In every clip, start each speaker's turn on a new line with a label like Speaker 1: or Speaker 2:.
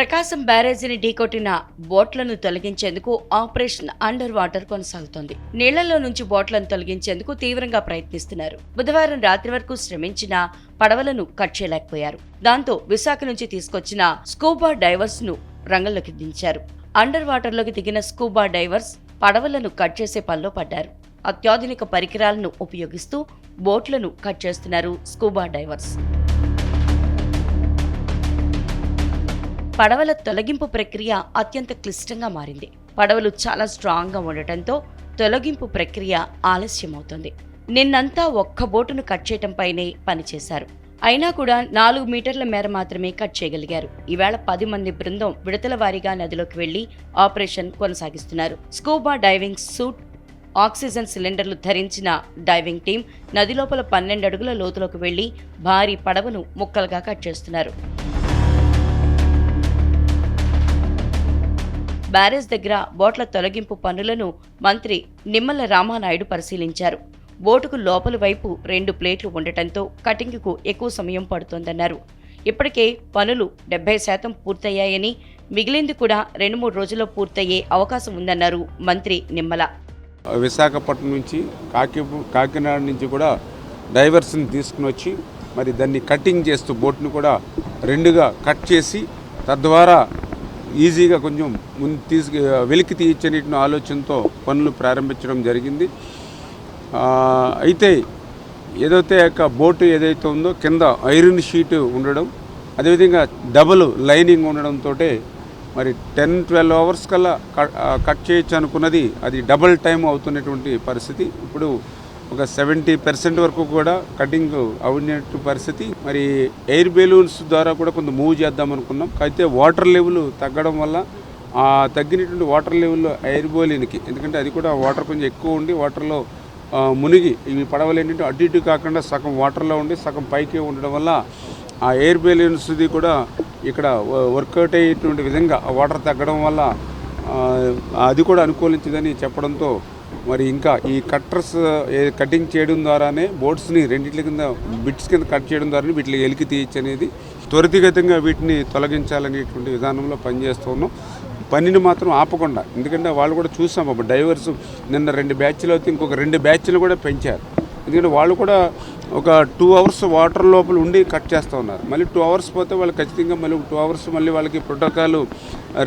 Speaker 1: ప్రకాశం బ్యారేజీని ఢీకొట్టిన బోట్లను తొలగించేందుకు operation under water కొనసాగుతోంది. నీళ్ళలో నుంచి బోట్లను తొలగించేందుకు తీవ్రంగా ప్రయత్నిస్తున్నారు. బుధవారం రాత్రి వరకు శ్రమించిన పడవలను కట్ చేయలేకపోయారు. దాంతో విశాఖ నుంచి తీసుకొచ్చిన స్కూబా డైవర్స్ను రంగంలోకి దించారు. అండర్ వాటర్లోకి దిగిన స్కూబా డైవర్స్ పడవలను కట్ చేసే పనిలో పడ్డారు. అత్యాధునిక పరికరాలను ఉపయోగిస్తూ బోట్లను కట్ చేస్తున్నారు స్కూబా డైవర్స్. పడవల తొలగింపు ప్రక్రియ అత్యంత క్లిష్టంగా మారింది. పడవలు చాలా స్ట్రాంగ్గా ఉండటంతో తొలగింపు ప్రక్రియ ఆలస్యమవుతుంది. నిన్నంతా ఒక్క బోటును కట్ చేయటంపైనే పనిచేశారు. అయినా కూడా నాలుగు మీటర్ల మేర మాత్రమే కట్ చేయగలిగారు. ఈవేళ పది మంది బృందం విడతల వారీగా నదిలోకి వెళ్ళి ఆపరేషన్ కొనసాగిస్తున్నారు. స్కూబా డైవింగ్ సూట్ ఆక్సిజన్ సిలిండర్లు ధరించిన డైవింగ్ టీం నది లోపల పన్నెండు అడుగుల లోతులోకి వెళ్ళి భారీ పడవను ముక్కలుగా కట్ చేస్తున్నారు. బ్యారేజ్ దగ్గర బోట్ల తొలగింపు పనులను మంత్రి నిమ్మల రామానాయుడు పరిశీలించారు. బోటుకు లోపలి వైపు రెండు ప్లేట్లు ఉండటంతో కటింగ్కు ఎక్కువ సమయం పడుతోందన్నారు. ఇప్పటికే పనులు డెబ్బై శాతం పూర్తయ్యాయని మిగిలింది కూడా రెండు మూడు రోజుల్లో పూర్తయ్యే అవకాశం ఉందన్నారు మంత్రి నిమ్మల.
Speaker 2: విశాఖపట్నం నుంచి కాకి కాకినాడ నుంచి కూడా డైవర్స్ని తీసుకుని వచ్చి మరి దాన్ని కటింగ్ చేస్తూ బోట్ను కూడా రెండుగా కట్ చేసి తద్వారా ఈజీగా కొంచెం ముందు తీసుకు వెలికి తీయచ్చని ఆలోచనతో పనులు ప్రారంభించడం జరిగింది. అయితే ఏదైతే యొక్క బోటు ఏదైతే ఉందో కింద ఐరన్ షీట్ ఉండడం అదేవిధంగా డబుల్ లైనింగ్ ఉండడంతో మరి టెన్ ట్వెల్వ్ అవర్స్ కల్లా కట్ కట్ చేయొచ్చు అనుకున్నది అది డబుల్ టైం అవుతున్నటువంటి పరిస్థితి. ఇప్పుడు ఒక సెవెంటీ పర్సెంట్ వరకు కూడా కటింగ్ అవునట్టు పరిస్థితి. మరి ఎయిర్ బెలూన్స్ ద్వారా కూడా కొంత మూవ్ చేద్దాం అనుకున్నాం. అయితే వాటర్ లెవెల్ తగ్గడం వల్ల ఆ తగ్గినటువంటి వాటర్ లెవెల్ ఎయిర్ బోలిన్కి ఎందుకంటే అది కూడా వాటర్ కొంచెం ఎక్కువ ఉండి వాటర్లో మునిగి ఇవి పడవలు ఏంటంటే అటు ఇటు కాకుండా సగం వాటర్లో ఉండి సగం పైకి ఉండడం వల్ల ఆ ఎయిర్ బెలూన్స్ది కూడా ఇక్కడ వ- వర్కౌట్ అయ్యేటువంటి విధంగా వాటర్ తగ్గడం వల్ల అది కూడా అనుకూలించదని చెప్పడంతో మరి ఇంకా ఈ కట్టర్స్ కటింగ్ చేయడం ద్వారానే బోట్స్ని రెండింటి కింద బిట్స్ కింద కట్ చేయడం ద్వారానే వీటిని ఎలికి తీయచ్చు అనేది త్వరితగతంగా వీటిని తొలగించాలనేటువంటి విధానంలో పనిచేస్తున్నాం. పనిని మాత్రం ఆపకుండా ఎందుకంటే వాళ్ళు కూడా చూసాం అప్పుడు డైవర్స్ నిన్న రెండు బ్యాచ్లు అయితే ఇంకొక రెండు బ్యాచ్లు కూడా పెంచారు. ఎందుకంటే వాళ్ళు కూడా ఒక టూ అవర్స్ వాటర్ లోపల ఉండి కట్ చేస్తూ ఉన్నారు. మళ్ళీ టూ అవర్స్ పోతే వాళ్ళు ఖచ్చితంగా మళ్ళీ టూ అవర్స్ మళ్ళీ వాళ్ళకి ప్రోటోకాల్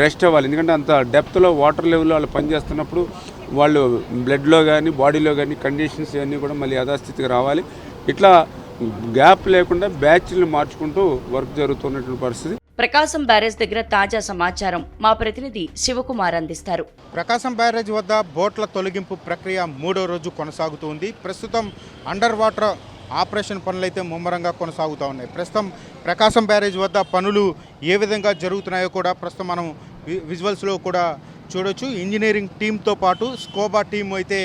Speaker 2: రెస్ట్ అవ్వాలి. ఎందుకంటే అంత డెప్త్లో వాటర్ లెవెల్లో వాళ్ళు పనిచేస్తున్నప్పుడు వాళ్ళు బ్లడ్లో కానీ బాడీలో కానీ కండిషన్స్ ఇవన్నీ కూడా మళ్ళీ యథాస్థితికి రావాలి. ఇట్లా గ్యాప్ లేకుండా బ్యాచ్లు మార్చుకుంటూ వర్క్ జరుగుతున్నటువంటి పరిస్థితి.
Speaker 1: ప్రకాశం బ్యారేజ్ దగ్గర తాజా సమాచారం. మా ప్రతినిధి శివకుమార్ అందిస్తారు.
Speaker 3: ప్రకాశం బ్యారేజ్ వద్ద బోట్ల తొలగింపు ప్రక్రియ మూడో రోజు కొనసాగుతుంది ప్రస్తుతం అండర్ వాటర్ ఆపరేషన్ పనులు అయితే ముమ్మరంగా కొనసాగుతూ ఉన్నాయి. ప్రస్తుతం ప్రకాశం బ్యారేజ్ వద్ద పనులు ఏ విధంగా జరుగుతున్నాయో కూడా ప్రస్తుతం మనం వి- విజువల్స్లో కూడా చూడొచ్చు. ఇంజనీరింగ్ టీంతో పాటు స్కోబా టీం అయితే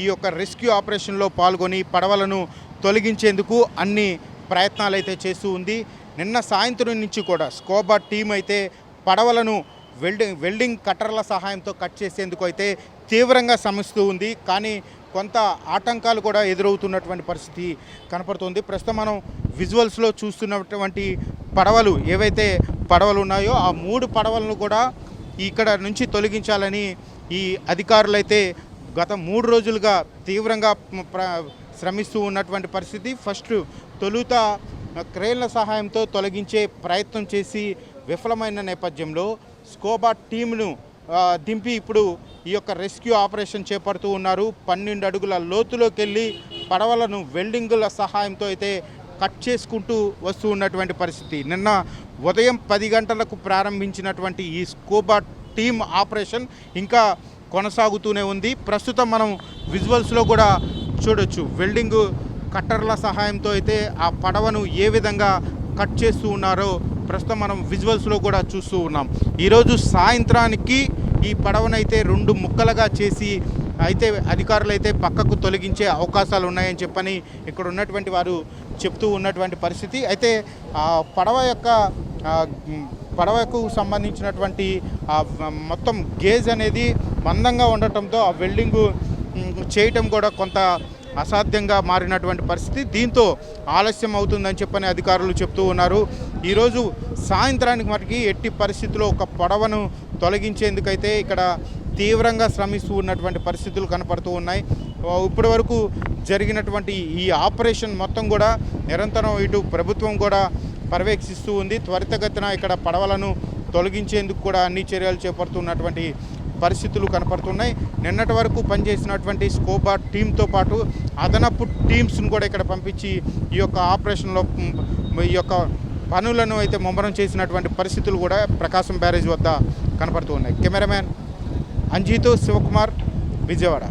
Speaker 3: ఈ యొక్క రెస్క్యూ ఆపరేషన్లో పాల్గొని పడవలను తొలగించేందుకు అన్ని ప్రయత్నాలు అయితే చేస్తూ ఉంది. నిన్న సాయంత్రం నుంచి కూడా స్కోబా టీం అయితే పడవలను వెల్డింగ్ వెల్డింగ్ కట్టర్ల సహాయంతో కట్ చేసేందుకు అయితే తీవ్రంగా శ్రమిస్తూ ఉంది. కానీ కొంత ఆటంకాలు కూడా ఎదురవుతున్నటువంటి పరిస్థితి కనపడుతుంది. ప్రస్తుతం మనం విజువల్స్లో చూస్తున్నటువంటి పడవలు ఏవైతే పడవలు ఉన్నాయో ఆ మూడు పడవలను కూడా ఇక్కడ నుంచి తొలగించాలని ఈ అధికారులైతే గత మూడు రోజులుగా తీవ్రంగా ప్ర- శ్రమిస్తూ ఉన్నటువంటి పరిస్థితి. ఫస్ట్ తొలుత క్రేన్ల సహాయంతో తొలగించే ప్రయత్నం చేసి విఫలమైన నేపథ్యంలో స్కోబా టీంను దింపి ఇప్పుడు ఈ యొక్క రెస్క్యూ ఆపరేషన్ చేపడుతూ ఉన్నారు. పన్నెండు అడుగుల లోతులోకి వెళ్ళి పడవలను వెల్డింగుల సహాయంతో అయితే కట్ చేసుకుంటూ వస్తూ ఉన్నటువంటి పరిస్థితి. నిన్న ఉదయం పది గంటలకు ప్రారంభించినటువంటి ఈ స్కోబా టీమ్ ఆపరేషన్ ఇంకా కొనసాగుతూనే ఉంది. ప్రస్తుతం మనం విజువల్స్లో కూడా చూడొచ్చు. వెల్డింగ్ కట్టర్ల సహాయంతో అయితే ఆ పడవను ఏ విధంగా కట్ చేస్తూ ఉన్నారో ప్రస్తుతం మనం విజువల్స్లో కూడా చూస్తూ ఉన్నాం. ఈరోజు సాయంత్రానికి ఈ పడవనైతే రెండు ముక్కలుగా చేసి అయితే అధికారులు అయితే పక్కకు తొలగించే అవకాశాలు ఉన్నాయని చెప్పని ఇక్కడ ఉన్నటువంటి వారు చెప్తూ ఉన్నటువంటి పరిస్థితి. అయితే ఆ పడవ యొక్క పడవకు సంబంధించినటువంటి మొత్తం గేజ్ అనేది మందంగా ఉండటంతో ఆ వెల్డింగు చేయటం కూడా కొంత అసాధ్యంగా మారినటువంటి పరిస్థితి. దీంతో ఆలస్యం అవుతుందని చెప్పని అధికారులు చెప్తూ ఉన్నారు. ఈరోజు సాయంత్రానికి మటుకి ఎట్టి పరిస్థితిలో ఒక పడవను తొలగించేందుకైతే ఇక్కడ తీవ్రంగా శ్రమిస్తూ ఉన్నటువంటి పరిస్థితులు కనపడుతూ ఉన్నాయి. ఇప్పటి వరకు జరిగినటువంటి ఈ ఆపరేషన్ మొత్తం కూడా నిరంతరం ఇటు ప్రభుత్వం కూడా పర్యవేక్షిస్తూ ఉంది. త్వరితగతిన ఇక్కడ పడవలను తొలగించేందుకు కూడా అన్ని చర్యలు చేపడుతున్నటువంటి పరిస్థితులు కనపడుతున్నాయి. నిన్నటి వరకు పనిచేసినటువంటి స్కోబా టీంతో పాటు అదనపు టీమ్స్ను కూడా ఇక్కడ పంపించి ఈ యొక్క ఆపరేషన్లో ఈ యొక్క పనులను అయితే ముమ్మరం చేసినటువంటి పరిస్థితులు కూడా ప్రకాశం బ్యారేజ్ వద్ద కనపడుతూ ఉన్నాయి. కెమెరామ్యాన్ అంజీతో శివకుమార్ విజయవాడ.